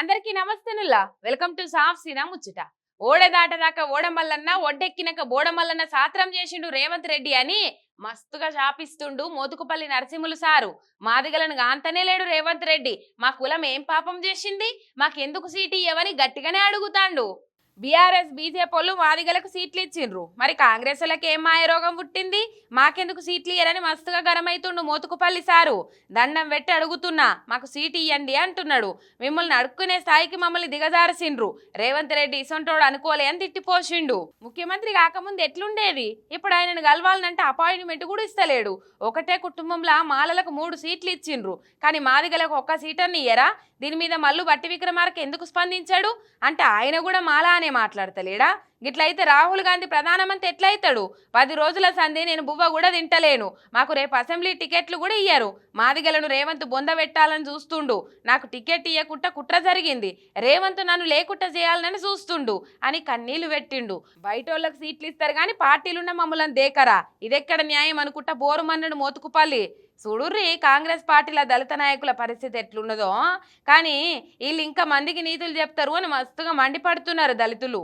అందరికీ నమస్తేనుల్లా welcome to సాఫ్ సినా ముచ్చట. ఓడదాటదాకా ఓడమల్లన్న ఒడ్డెక్కినాక బోడమల్లన్న సాత్రం చేసిండు రేవంత్ రెడ్డి అని మస్తుగా శాపిస్తుండు మోతుకుపల్లి నరసింహులు సారు. మాదిగలను గాంతనే లేడు రేవంత్ రెడ్డి. మా కులం ఏం పాపం చేసింది? మాకెందుకు సీటు ఇవ్వని గట్టిగానే అడుగుతాండు. బీఆర్ఎస్ బీజేపీలు మాదిగలకు సీట్లు ఇచ్చిండ్రు. మరి కాంగ్రెస్ వాళ్ళకి ఏం మాయరోగం పుట్టింది? మాకెందుకు సీట్లు ఇయ్యరని మస్తుగా గరమైతుండు మోతుకుపల్లి సారు. దండం పెట్టి అడుగుతున్నా మాకు సీటు ఇయ్యండి అంటున్నాడు. మిమ్మల్ని అడుక్కునే స్థాయికి మమ్మల్ని దిగజారసిండ్రు. రేవంత్ రెడ్డి ఇసొంటోడు అనుకోలే అని తిట్టిపోసిండు ముఖ్యమంత్రి కాకముందు ఎట్లుండేది? ఇప్పుడు ఆయనను కలవాలనంటే అపాయింట్మెంట్ కూడా ఇస్తలేడు. ఒకటే కుటుంబంలో మాలలకు మూడు సీట్లు ఇచ్చిండ్రు. కానీ మాదిగలకు ఒక్క సీట్ అని ఇయ్యరా? దీని మీద మల్లు బట్టి విక్రమార్క ఎందుకు స్పందించాడు? అంటే ఆయన కూడా మాలా అనే మాట్లాడతలేడా? గిట్లయితే రాహుల్ గాంధీ ప్రధానమంత్రి ఎట్లయితాడు? పది రోజుల సంధి నేను బువ్వ కూడా తింటలేను. మాకు రేపు అసెంబ్లీ టికెట్లు కూడా ఇయ్యరు. మాదిగలను రేవంత్ బొంద పెట్టాలని చూస్తుండు. నాకు టికెట్ ఇయ్యకుండా కుట్ర జరిగింది. రేవంత్ నన్ను లేకుండా చేయాలని చూస్తుండు. అని కన్నీళ్ళు పెట్టిండు. బయట వాళ్ళకి సీట్లు ఇస్తారు కానీ పార్టీలున్న మమ్మల్ని దేకరా? ఇదెక్కడ న్యాయం అనుకుంటా బోరుమన్నడు మోతుకుపల్లి. చూడుర్రి కాంగ్రెస్ పార్టీల దళిత నాయకుల పరిస్థితి ఎట్లున్నదో. కానీ వీళ్ళు ఇంకా మందికి నీతులు చెప్తారు అని మస్తుగా మండిపడుతున్నారు దళితులు.